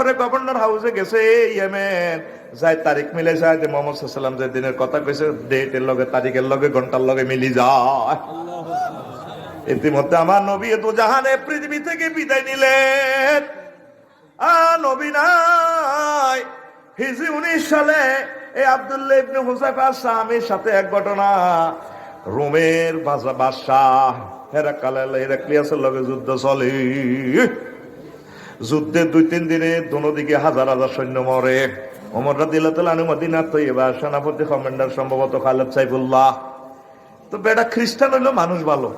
পরে গভর্নর হাউসে গেছে ইয়েমেন। যাই তারিখ মিলে যায়, যে মোহাম্মদ সাল্লাম যে দিনের কথা কইছে, ডেটের লগে, তারিখের লগে, ঘণ্টার লগে মিলি যায়। ইতিমধ্যে আমার নবী তো জাহানে পৃথিবী থেকে বিদায় নিলেন। নবী নাই। হিজি উনিশ সালে এই আব্দুল্লাহ ইবনে হুসাইফা স্বামীর সাথে এক ঘটনা। রোমের বাদশাহ হেরাকাল হেরাক্লিয়াসের লগে যুদ্ধ চলে। যুদ্ধের দুই, তিন দিনে দোনো দিকে হাজার হাজার সৈন্য মরে। ওমর রাদিল্লাহ আনুমদিনা তো এবার সেনাপতি কমান্ডার সম্ভবত খালেদ সাইফুল্লাহ। তো বেটা খ্রিস্টান হইল মানুষ ভালো।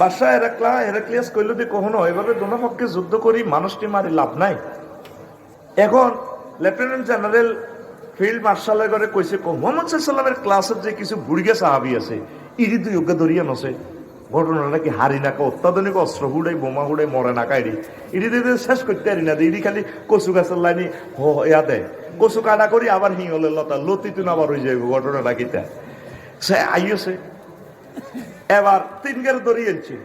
বাদশাহ হেরাক্লা, হেরাক্লিয়াস কইল যে কখনো এভাবে দোনো পক্ষে যুদ্ধ করি মানুষটি মারি লাভ নাই। এখন লেফটেন্যান্ট জেনারেল ফিল্ড মার্শালের ঘরে কইছে মোহাম্মদ সাল্লামের ক্লাসের যে কিছু বুড়িগে সাহাবি আছে, ইডি দুই যোগ্য ধরিয়া নছে ঘটনাটা কি হারি নাকা, অত্যাধুনিক অস্ত্র হুড়াই, বোমা হুড়াই, মরে না কাইডি ইডি দিতে শেষ করতে পারি না ইডি খালি কচু গাছের লাইনি হো ইয়া দেয় কচু কাটা করি আবার হিঙলে লতা লতি তুন আবার হয়ে যাবে ঘটনাটা কিতা সে আইছে এবার তিন গের ধরিয়েছে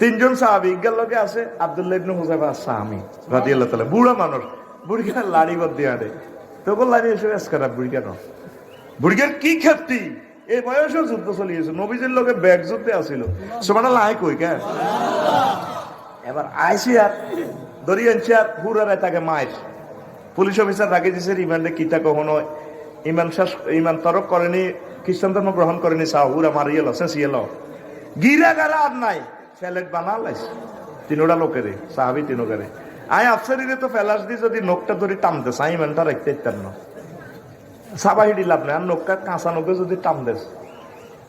তিনজন সাহাবি ইজ্ঞার লোকে আছে, আব্দুল্লাহ ইবনে হুজাইফা সাহামি রাদিয়াল্লাহু তাআলা। বুড়া মানুষ বুড়ি কেন লাড়ি বাদ দিয়ে আনে তখন লাড়ি এসে খারাপ বুড়ি কেন বুড়িকের কি খ্যাপ্তি এই বয়সেও যুদ্ধ চলিয়েছে। নবীজির লোকে ব্যাগ যুদ্ধে আসিল সমানা লাই কই, কে? এবার আইসি আর ধরি আনছি আর হুরারে তাকে মায়ের পুলিশ অফিসার রাখে দিছে, রিমান্ডে কিতা কখনো ইমান শেষ, ইমান তরক করেনি খ্রিস্টান ধর্ম গ্রহণ করেনি সাহ হুরা মারিয়ে লো শেষ ইয়ে গিরা গারা আর নাই ফ্যালেট বানা লাইছে। তিনোটা লোকেরে, সাহাবি তিনোকারে। আয়, আফসারিরে তো ফেলাস দি যদি নোকটা ধরে টানতে সাই মেনটা রাখতে ইত্যার না। সাবা হিডি লাভ নাই আর নোকটা কাঁচা নোকে যদি টান দেস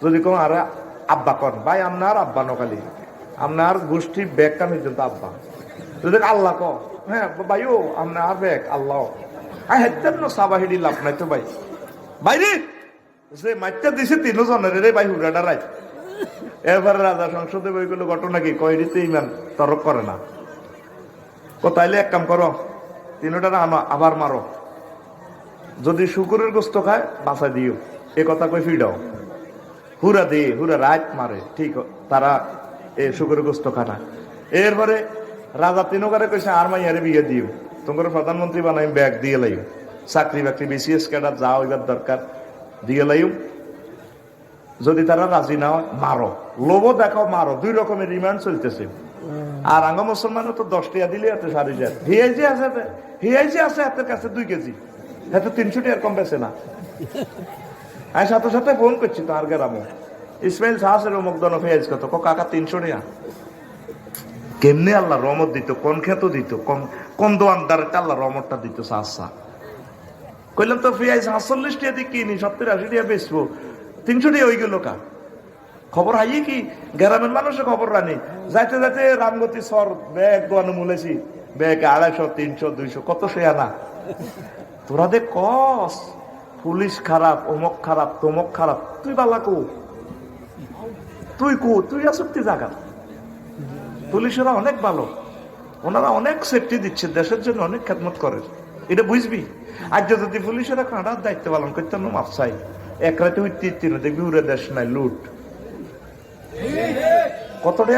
যদি কোন আর আব্বা কন। ভাই আপনার আব্বা নকালি আপনার গোষ্ঠীর ব্যাগ কান পর্যন্ত আব্বা। যদি আল্লাহ ক। হ্যাঁ ভাইও আপনার ব্যাগ আল্লাহ আয় হেতেন না সাবা হিডি লাভ নাই তো ভাই। বাইরে সে মাইটা দিছে তিনজনের রে ভাই হুড়াটা রাই এবার রাজা সংসদে বইগুলো ঘটনা কি? কয়ডিতে ইমান তরক করে না। ও তাইলে এক কাম করো তিনটা আনো আবার মারো যদি শুকুরের গোস্ত খায় বাঁচা দিও। এ কথা কই ফিডাও হুরা দে, হুরা রাত মারে। ঠিক, তারা এ শুকুরের গোস্ত খানা এরপরে রাজা তিনকারে কইছে, আর মাইয়ারে বিয়ে দিও। তোমার প্রধানমন্ত্রী বানাই ব্যাগ দিয়ে লাইও। চাকরি বাকরি বিসিএস ক্যাডার যা হইবার দরকার, দিয়ে লাইও। যদি তারা রাজি না হয়, মারো। লোভও দেখাও, মারো। দুই রকমের রিমান্ড চলতেছে। আর আঙ্গ মুসলমানও তো দশ দিলে এত সারি যায়। হিয়াইজি আছে হিয়াইজি আছে হাতের কাছে দুই কেজি। এত তিনশো টাকার কম বেছে না। আমি সাথে সাথে ফোন করছি তো আর গ্রামে। ইসমাইল সাহাসের অমুক দন ফেয়াজ কত ক কাকা তিনশো টাকা। কেমনে আল্লাহ রমত দিত, কোন খেত দিত, কোন কোন দোয়ানদারটা আল্লাহ রমতটা দিত সাহসা কইলাম তো ফিয়াজ সাতচল্লিশ টাকা দিয়ে কিনি, সত্তর আশি টাকা বেচবো। তিনশো টাকা হয়ে গেল কা। খবর হাইয়ে কি? গ্রামের মানুষের খবর রানি। যাইতে যাইতে রামগতি সর ব্যাগ দোয়ানো মুলেছি। ব্যাগ আড়াইশো, তিনশো, দুইশো, কত সে আনা। তোরা দে কস, পুলিশ খারাপ, অমক খারাপ, তমক খারাপ, তুই বালা কো? তুই কো? তুই আসক্তি জায়গা পুলিশেরা অনেক ভালো। ওনারা অনেক সেফটি দিচ্ছে, দেশের জন্য অনেক খেদমত করে। এটা বুঝবি? আজ যদি পুলিশেরা কাঁটার দায়িত্ব পালন করতে মাপসাই এক রাতে উঠতে দেখবি উড়ে দেশ নাই, লুট। কত টাকা